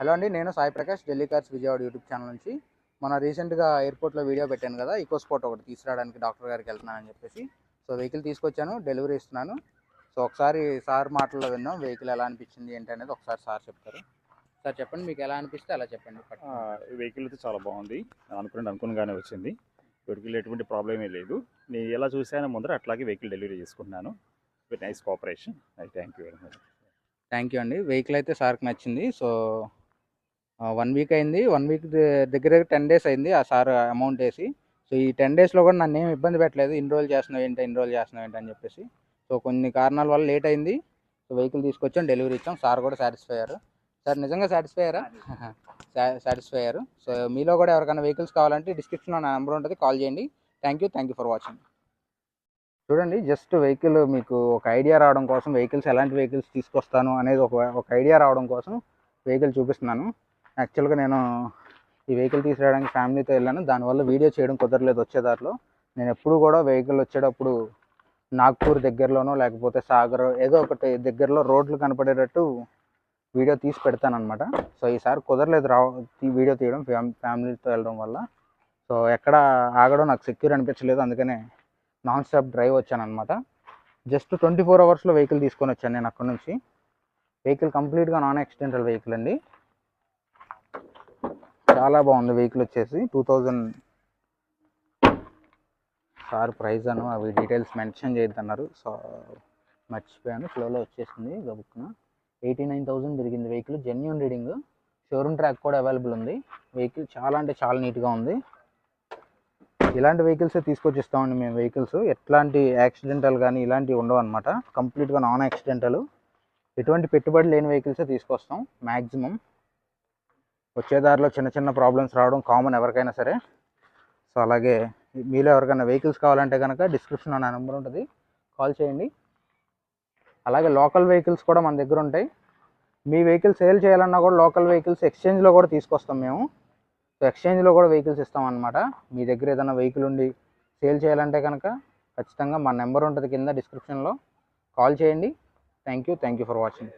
Hello అండి నేను Sai Prakash Delhi cars Vijayawada YouTube channel నుంచి. మన రీసెంట్గా ఎయిర్పోర్ట్లో వీడియో పెట్టాను కదా ఈకో స్పోర్ట్ ఒకటి తీసుకురావడానికి డాక్టర్ గారికి వెళ్తున్నానని చెప్పేసి. సో వెహికల్ తీసుకొచ్చాను డెలివరీ ఇస్తున్నాను. సో ఒకసారి సార్ మాటల్లో విన్నాం వెహికల్ ఎలా అనిపించింది ఏంటి అనేది ఒకసారి సార్ చెప్తారు. సార్ చెప్పండి మీకు ఎలా అనిపిస్తే అలా చెప్పండి. వెహికల్ అయితే చాలా బాగుంది. అనుకుని అనుకునగానే వచ్చింది. వెహికల్ ఎటువంటి ప్రాబ్లమే లేదు. నేను ఎలా చూసానో ముందర అట్లాగే వెహికల్ డెలివరీ చేసుకుంటున్నాను. With nice cooperation. Thank you very much. Thank you అండి. వెహికల్ అయితే సార్కి నచ్చింది. సో వన్ వీక్ అయింది. వన్ వీక్ దగ్గర టెన్ డేస్ అయింది ఆ సార్ అమౌంట్ వేసి. సో ఈ టెన్ డేస్లో కూడా నన్ను ఏం ఇబ్బంది పెట్టలేదు. ఇన్ని రోజులు చేస్తున్నావు ఏంటి? ఇన్ని రోజులు చేస్తున్నావు ఏంటి? అని చెప్పేసి. సో కొన్ని కారణాల వల్ల లేట్ అయింది. సో వెహికల్ తీసుకొచ్చాం డెలివరీ ఇచ్చాం. సార్ కూడా సాటిస్ఫై అయ్యారు. సార్ నిజంగా సాటిస్ఫై అయ్యారా? సాటిస్ఫై అయ్యారు. సో మీలో కూడా ఎవరికైనా వెహికల్స్ కావాలంటే డిస్క్రిప్షన్లో నా నెంబర్ ఉంటుంది. కాల్ చేయండి. Thank you. Thank you for watching. చూడండి జస్ట్ వెహికల్ మీకు ఒక ఐడియా రావడం కోసం వెహికల్స్ ఎలాంటి వెహికల్స్ తీసుకొస్తాను అనేది ఒక ఒక ఐడియా రావడం కోసం వెహికల్ చూపిస్తున్నాను. యాక్చువల్గా నేను ఈ వెహికల్ తీసుకురావడానికి ఫ్యామిలీతో వెళ్ళాను. దానివల్ల వీడియో చేయడం కుదరలేదు వచ్చేదారిలో నేను ఎప్పుడు కూడా వెహికల్ వచ్చేటప్పుడు నాగ్పూర్ దగ్గరలోనో లేకపోతే సాగర్ ఏదో ఒకటి దగ్గరలో రోడ్లు కనపడేటట్టు వీడియో తీసి పెడతానమాట సో ఈసారి కుదరలేదు రా వీడియో తీయడం ఫ్యామిలీతో వెళ్ళడం వల్ల. సో ఎక్కడ ఆగడం నాకు సెక్యూర్ అనిపించలేదు. అందుకనే నాన్ స్టాప్ డ్రైవ్ వచ్చానమాట జస్ట్ ట్వంటీ ఫోర్ అవర్స్లో వెహికల్ తీసుకొని వచ్చాను నేను అక్కడ నుంచి. వెహికల్ కంప్లీట్గా నాన్ యాక్సిడెంటల్ వెహికల్ అండి. చాలా బాగుంది వెహికల్ వచ్చేసి. టూ థౌజండ్ సార్ ప్రైస్ అను అవి డీటెయిల్స్ మెన్షన్ చేయొద్దన్నారు. సో మర్చిపోయాను. ఫ్లోలో వచ్చేసింది గబుక్కున ఎయిటీ నైన్ థౌజండ్ తిరిగింది vehicle genuine reading showroom track కూడా అవైలబుల్ ఉంది. వెహికల్ చాలా అంటే చాలా నీట్గా ఉంది. ఇలాంటి వెహికల్సే తీసుకొచ్చిస్తామండి మేము వెహికల్స్ ఎట్లాంటి యాక్సిడెంటల్ కానీ ఇలాంటివి ఉండవు అనమాట కంప్లీట్గా నాన్ యాక్సిడెంటల్ ఎటువంటి పెట్టుబడి లేని వెహికల్సే తీసుకొస్తాం. మ్యాక్సిమం వచ్చేదారిలో చిన్న చిన్న ప్రాబ్లమ్స్ రావడం కామన్ ఎవరికైనా సరే. సో అలాగే మీలో ఎవరికైనా వెహికల్స్ కావాలంటే కనుక డిస్క్రిప్షన్లో నా నెంబర్ ఉంటుంది. కాల్ చేయండి. అలాగే లోకల్ వెహికల్స్ కూడా మన దగ్గర ఉంటాయి. మీ వెహికల్ సేల్ చేయాలన్నా కూడా లోకల్ వెహికల్స్ ఎక్స్చేంజ్లో కూడా తీసుకొస్తాం మేము. సో ఎక్స్చేంజ్లో కూడా వెహికల్స్ ఇస్తాం అనమాట మీ దగ్గర ఏదైనా వెహికల్ ఉండి సేల్ చేయాలంటే కనుక ఖచ్చితంగా మా నెంబర్ ఉంటుంది కింద డిస్క్రిప్షన్లో కాల్ చేయండి. Thank you thank you for watching